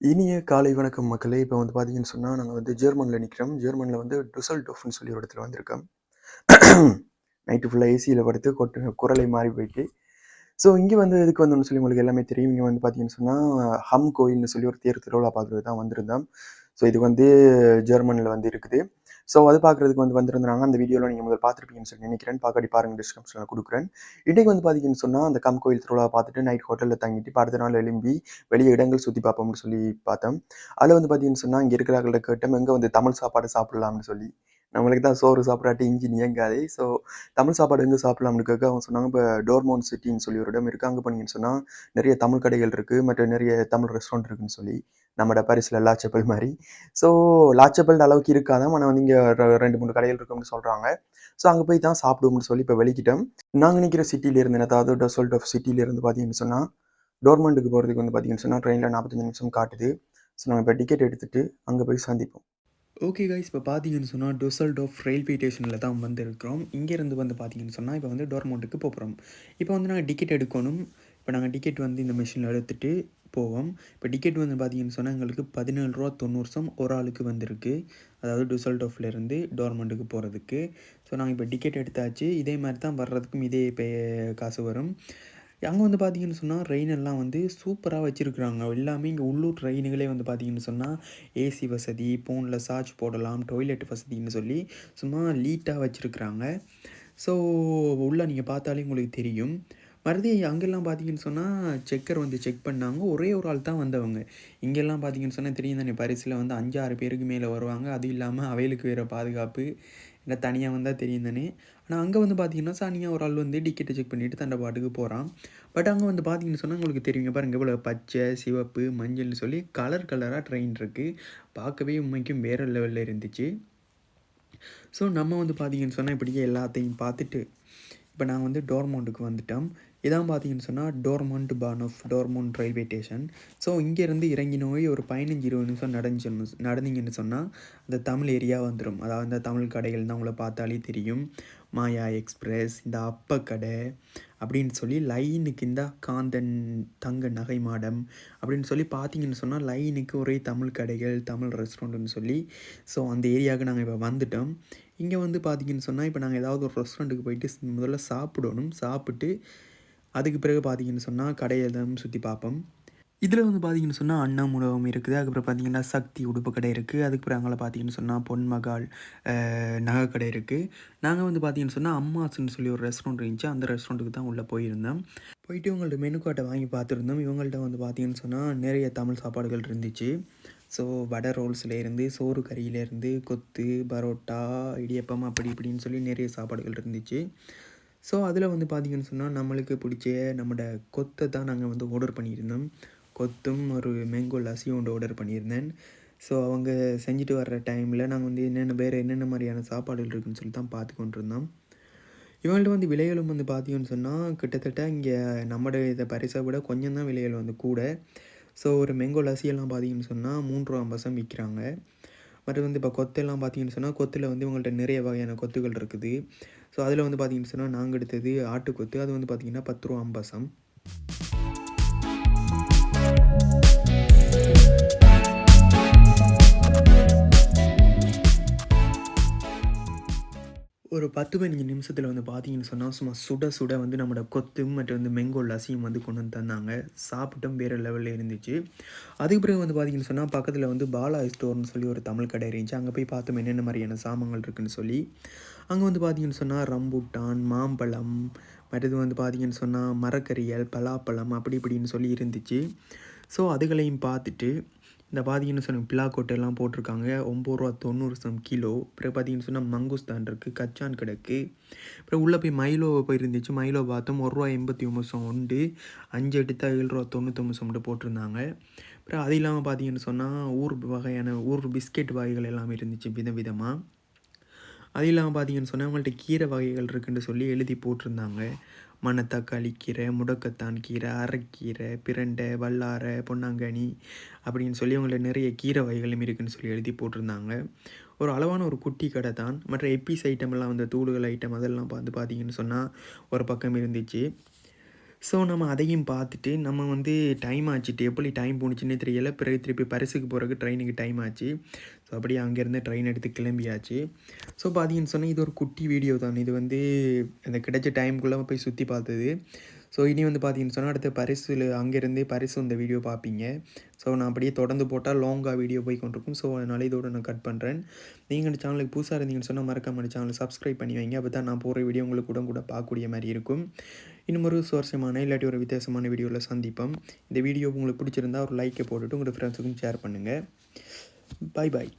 இனிய காலை வணக்கம் மக்களே! இப்போ வந்து பார்த்தீங்கன்னு சொன்னால் நாங்கள் வந்து ஜெர்மனில் நிற்கிறோம் ஜெர்மனில் வந்து டுசல் டோஃப்னு சொல்லி ஒரு இடத்துல வந்திருக்கோம். நைட்டு ஃபுல்லாக ஏசியில் படுத்து கொட்டு குரலை மாறி போயிட்டு. ஸோ இங்கே வந்து எதுக்கு வந்தோம்னு சொல்லி உங்களுக்கு எல்லாமே தெரியும். இங்கே வந்து பார்த்தீங்கன்னு சொன்னால் ஹம் கோயில்னு சொல்லி ஒரு தேர் திருவிழா பார்க்குறது தான் வந்திருந்தோம். ஸோ இது வந்து ஜெர்மனில் வந்து இருக்குது. ஸோ அது பார்க்குறதுக்கு வந்து வந்திருந்தாங்க. அந்த வீடியோவில் நீங்க முதல்ல பார்த்துருப்பீங்கன்னு சொல்லி நினைக்கிறேன். பார்க்காட்டி பாருங்க டிஸ்கிரிப்ஷனில் கொடுக்குறேன் இன்றைக்கு வந்து பார்த்தீங்கன்னு சொன்னா, அந்த கம் கோயில் திருவிழா பார்த்துட்டு நைட் ஹோட்டல்ல தங்கிட்டு, அடுத்த நாள் எழும்பி வெளியே இடங்கள் சுத்தி பார்ப்போம்னு சொல்லி பார்த்தோம். அதில் வந்து பார்த்தீங்கன்னு சொன்னா, இங்க இருக்கிறவங்கள்ட்ட கேட்டோம், எங்க வந்து தமிழ் சாப்பாடு சாப்பிடலாம்னு சொல்லி. நம்மளுக்கு தான் சோறு சாப்பிடாட்டி இன்ஜின் இயங்காது. ஸோ தமிழ் சாப்பாடு எங்கே சாப்பிடலாம்னு கேட்க அவங்க சொன்னாங்க, இப்போ டோர்மோன் சிட்டின்னு சொல்லி ஒரு இடம் இருக்குது அங்கே போனீங்கன்னு சொன்னால் நிறைய தமிழ் கடைகள் இருக்குது மற்ற நிறைய தமிழ் ரெஸ்டாரண்ட் இருக்குன்னு சொல்லி. நம்மட பாரிஸ்ல லாச்சப்பல் மாதிரி ஸோ லாச்சப்பல் அளவுக்கு இருக்காதான் ஆனால் வந்து இங்கே ர 2, 3 கடைகள் இருக்கும்னு சொல்கிறாங்க ஸோ அங்கே போய் தான் சாப்பிடுவோம்னு சொல்லி இப்போ வெளிக்கிட்டோம். நாங்கள் நிற்கிற சிட்டியிலேருந்து இருந்து அதாவது டசல்டோஃப் ஆஃப் சிட்டியிலேருந்து பார்த்தீங்கன்னு சொன்னால் டோர்மெண்ட்டுக்கு போகிறதுக்கு வந்து பார்த்தீங்கன்னு சொன்னால் ட்ரெயினில் நாற்பத்தஞ்சு நிமிஷம் காட்டுது. ஸோ நாங்கள் இப்போ டிக்கெட் எடுத்துகிட்டு அங்கே போய் சந்திப்போம். ஓகே கைஸ் இப்போ பார்த்தீங்கன்னு சொன்னால் டொசல் டோஃப் ரயில்வே ஸ்டேஷனில் தான் வந்திருக்கிறோம். இங்கேருந்து வந்து பார்த்தீங்கன்னு சொன்னால் இப்போ வந்து டோர்மோண்ட்டுக்கு போகிறோம் இப்போ வந்து நாங்கள் டிக்கெட் எடுக்கணும். இப்போ நாங்கள் டிக்கெட் வந்து இந்த மிஷினில் எடுத்துகிட்டு போவோம். இப்போ டிக்கெட் வந்து பார்த்தீங்கன்னு சொன்னால் எங்களுக்கு பதினேழு ரூபா தொண்ணூறு 17.90 ஒரு ஆளுக்கு வந்திருக்கு. அதாவது டுசல்டோஃப்ல இருந்து டோர்மண்டுக்கு போகிறதுக்கு ஸோ நாங்கள் இப்போ டிக்கெட் எடுத்தாச்சு. இதே மாதிரி தான் வர்றதுக்கும் இதே இப்போ காசு வரும். அங்கே வந்து பார்த்தீங்கன்னு சொன்னால் ட்ரெயின் எல்லாம் வந்து சூப்பராக வச்சுருக்குறாங்க எல்லாமே இங்கே உள்ளூர் ட்ரெயினுகளே வந்து பார்த்தீங்கன்னு சொன்னால் ஏசி வசதி, ஃபோனில் சார்ஜ் போடலாம், டொய்லெட் வசதின்னு சொல்லி சும்மா லீட்டாக வச்சுருக்குறாங்க ஸோ உள்ளே நீங்கள் பார்த்தாலே உங்களுக்கு தெரியும். மறுபடி அங்கெல்லாம் பார்த்தீங்கன்னு சொன்னால் செக்கர் வந்து செக் பண்ணாங்க. ஒரே ஒரு ஆள் தான் வந்தவங்க. இங்கெல்லாம் பார்த்தீங்கன்னு சொன்னால் தெரியும் தானே பரிசில் வந்து 5, 6 பேருக்கு மேலே வருவாங்க. அதுவும் இல்லாமல் அவைகளுக்கு வேறு பாதுகாப்பு. ஏன்னா தனியாக வந்தால் தெரியும் தானே. ஆனால் அங்கே வந்து பார்த்தீங்கன்னா, சானியாக ஒரு ஆள் வந்து டிக்கெட்டை செக் பண்ணிவிட்டு தண்டை பாட்டுக்கு போகிறான் பட் அங்கே வந்து பார்த்தீங்கன்னு சொன்னால் உங்களுக்கு தெரியும். இங்க பாருங்க எவ்வளோ பச்சை, சிவப்பு, மஞ்சள்னு சொல்லி கலர் கலராக ட்ரெயின் இருக்குது பார்க்கவே உண்மைக்கும் வேற லெவலில் இருந்துச்சு. ஸோ நம்ம வந்து பார்த்தீங்கன்னு சொன்னால் இப்படியே எல்லாத்தையும் பார்த்துட்டு, இப்போ நான் வந்து டோர்மோண்டுக்கு வந்துட்டோம். இதான் பார்த்தீங்கன்னு சொன்னால் Dortmund Bahnhof Dortmund railway station. So இங்கேருந்து இறங்கி நோய் ஒரு 15, 20 நிமிஷம் நடந்துச்சு நடந்தீங்கன்னு சொன்னால் அந்த தமிழ் ஏரியா வந்துடும் அதாவது அந்த தமிழ் கடைகள் தான் உங்களை பார்த்தாலே தெரியும். மாயா எக்ஸ்பிரஸ், இந்த அப்பக்கடை அப்படின்னு சொல்லி லைனுக்கு இந்த காந்தன் தங்க நகை மாடம் அப்படின்னு சொல்லி பார்த்தீங்கன்னு சொன்னால் லைனுக்கு ஒரே தமிழ் கடைகள், தமிழ் ரெஸ்டாரண்ட்டுன்னு சொல்லி ஸோ அந்த ஏரியாவுக்கு நாங்கள் இப்போ வந்துட்டோம். இங்கே வந்து பார்த்தீங்கன்னு சொன்னால் இப்போ நாங்கள் ஏதாவது ஒரு ரெஸ்டாரண்ட்டுக்கு போயிட்டு முதல்ல சாப்பிடணும். சாப்பிட்டு அதுக்கு பிறகு பார்த்தீங்கன்னு சொன்னால் கடையெல்லாம் சுற்றி பார்ப்போம். இதில் வந்து பார்த்தீங்கன்னு சொன்னால் அன்னம் உணவகம் இருக்குது. அதுக்கப்புறம் பார்த்தீங்கன்னா, சக்தி உடுப்பு கடை இருக்கு. அதுக்கப்புறம் அங்கே பார்த்தீங்கன்னு சொன்னால் பொன்மகால் நகை நகைக்கடை இருக்குது நாங்கள் வந்து பார்த்தீங்கன்னு சொன்னால் அம்மாஸ்ன்னு சொல்லி ஒரு ரெஸ்டாரண்ட் இருந்துச்சு. அந்த ரெஸ்டாரண்ட்டுக்கு தான் உள்ளே போயிருந்தோம். போயிட்டு இவங்கள்ட்ட மெனு கார்ட்டை வாங்கி பார்த்துருந்தோம். இவங்கள்ட்ட வந்து பார்த்தீங்கன்னு சொன்னால் நிறைய தமிழ் சாப்பாடுகள் இருந்துச்சு. ஸோ வடை ரோல்ஸ்லேருந்து சோறு கறியிலேருந்து, கொத்து, பரோட்டா, இடியப்பம் அப்படி இப்படின்னு சொல்லி நிறைய சாப்பாடுகள் இருந்துச்சு. ஸோ அதில் வந்து பார்த்தீங்கன்னு சொன்னால் நம்மளுக்கு பிடிச்ச நம்மட கொத்தை தான் நாங்கள் வந்து ஆர்டர் பண்ணியிருந்தோம். கொத்தும், ஒரு மேங்கோ லஸ்ஸியும் ஒன்று ஆர்டர் பண்ணியிருந்தேன். ஸோ அவங்க செஞ்சுட்டு வர்ற டைமில் நாங்கள் வந்து என்னென்ன வேறு என்னென்ன மாதிரியான சாப்பாடுகள் இருக்குன்னு சொல்லி தான் பார்த்து கொண்டிருந்தோம். இவங்கள்ட்ட வந்து விலைகளும் வந்து பார்த்தீங்கன்னு சொன்னால் கிட்டத்தட்ட இங்கே நம்மட இதை பரிசை விட கொஞ்சம் தான் விலைகள் வந்து கூட. ஸோ ஒரு மேங்கோ லஸ்ஸி எல்லாம் பார்த்தீங்கன்னு சொன்னா, ரூ. 3.50 விக்கிறாங்க. மற்ற வந்து இப்போ கொத்தெல்லாம் பார்த்தீங்கன்னு சொன்னால் கொத்தில் வந்து இவங்கள்ட்ட நிறைய வகையான கொத்துகள் இருக்குது. ஸோ அதில் வந்து பார்த்தீங்கன்னு சொன்னால் நாங்க எடுத்தது ஆட்டுக்கொத்து. அது வந்து பார்த்தீங்கன்னா, ரூ. 10.50. ஒரு பத்து பதினஞ்சு நிமிஷத்தில் வந்து பார்த்தீங்கன்னு சொன்னால் சும்மா சுட சுட வந்து நம்மளோட கொத்தும் மற்றும் வந்து மெங்கோ லசியும் வந்து கொண்டு வந்து தந்தாங்க. சாப்பிட்டோம் வேற லெவலில் இருந்துச்சு. அதுக்கு பிறகு வந்து பார்த்தீங்கன்னு சொன்னால் பக்கத்தில் வந்து பாலா ஸ்டோர்னு சொல்லி ஒரு தமிழ் கடை இருந்துச்சு. அங்கே போய் பார்த்தோம் என்னென்ன மாதிரியான சாமான்கள் இருக்குன்னு சொல்லி. அங்கே வந்து பார்த்தீங்கன்னு சொன்னால் ரம்பூட்டான், மாம்பழம், மற்றது வந்து பார்த்தீங்கன்னு சொன்னால் மரக்கறிகள், பலாப்பழம் அப்படி இப்படின்னு சொல்லி இருந்துச்சு. ஸோ அதுகளையும் பார்த்துட்டு, இந்த பார்த்தீங்கன்னு சொன்னா, பிலாக்கோட் எல்லாம் போட்டிருக்காங்க. ரூ. 9.90 கிலோ. அப்புறம் பார்த்தீங்கன்னு சொன்னால் மங்குஸ்தான் இருக்குது கச்சான் கிடக்கு. அப்புறம் உள்ளே போய் மைலோ போய் இருந்துச்சு. மைலோ பார்த்தோம். ரூ. 1.89 உண்டு. 5 எடுத்தா ரூ. 7.99 போட்டிருந்தாங்க. அப்புறம் அது இல்லாமல் பார்த்தீங்கன்னு சொன்னால் ஊர் வகையான ஊர் பிஸ்கெட் வகைகள் எல்லாம் இருந்துச்சு விதவிதமா. அது இல்லாமல் பார்த்தீங்கன்னு சொன்னால் அவங்கள்ட்ட கீரை வகைகள் இருக்குன்னு சொல்லி எழுதி போட்டிருந்தாங்க. மணத்தக்காளி கீரை, முடக்கத்தான் கீரை, அரைக்கீரை பிரண்டை, வல்லாரை, பொன்னாங்கனி அப்படின்னு சொல்லி அவங்கள நிறைய கீரை வகைகளும் இருக்குன்னு சொல்லி எழுதி போட்டிருந்தாங்க. ஒரு அளவான ஒரு குட்டி கடை தான். மற்ற எப்பிஸ் ஐட்டமெல்லாம் அந்த வந்து தூளுகள் ஐட்டம் அதெல்லாம் வந்து பார்த்தீங்கன்னு சொன்னால் ஒரு பக்கம் இருந்துச்சு. ஸோ நம்ம அதையும் பார்த்துட்டு நம்ம வந்து டைம் ஆச்சுட்டு எப்படி டைம் போணுச்சுன்னே தெரியல. பிறகு திருப்பி பரிசுக்கு போகிறதுக்கு ட்ரெயினுக்கு டைம் ஆச்சு. ஸோ அப்படியே அங்கேருந்து ட்ரெயின் எடுத்து கிளம்பியாச்சு. ஸோ பார்த்தீங்கன்னு சொன்னால் இது ஒரு குட்டி வீடியோ தான். இது வந்து அந்த கிடைச்ச டைம்குள்ளே போய் சுற்றி பார்த்தது. ஸோ இனி வந்து பார்த்தீங்கன்னு சொன்னால் அடுத்த பரிசில் அங்கேருந்தே பரிசு இந்த வீடியோ பார்ப்பீங்க ஸோ நான் அப்படியே தொடர்ந்து போட்டால் லாங்காக வீடியோ போய் கொண்டிருக்கும் ஸோ அதனால் இதோட நான் கட் பண்ணுறேன் நீங்கள் இந்த சேனலுக்கு புதுசாக இருந்தீங்கன்னு சொன்னால் மறக்காம இந்த சேனலை சப்ஸ்கிரைப் பண்ணி வைங்க. அப்போ தான் நான் போகிற வீடியோ உங்களுக்கு கூட கூட பார்க்கக்கூடிய மாதிரி இருக்கும். இன்னும் ஒரு சுவாரஸ்யமான இல்லாட்டி ஒரு வித்தியாசமான வீடியோவில் சந்திப்போம். இந்த வீடியோ உங்களுக்கு பிடிச்சிருந்தா ஒரு லைக்கை போட்டுட்டு உங்களோட ஃப்ரெண்ட்ஸுக்கும் ஷேர் பண்ணுங்கள் பை பாய்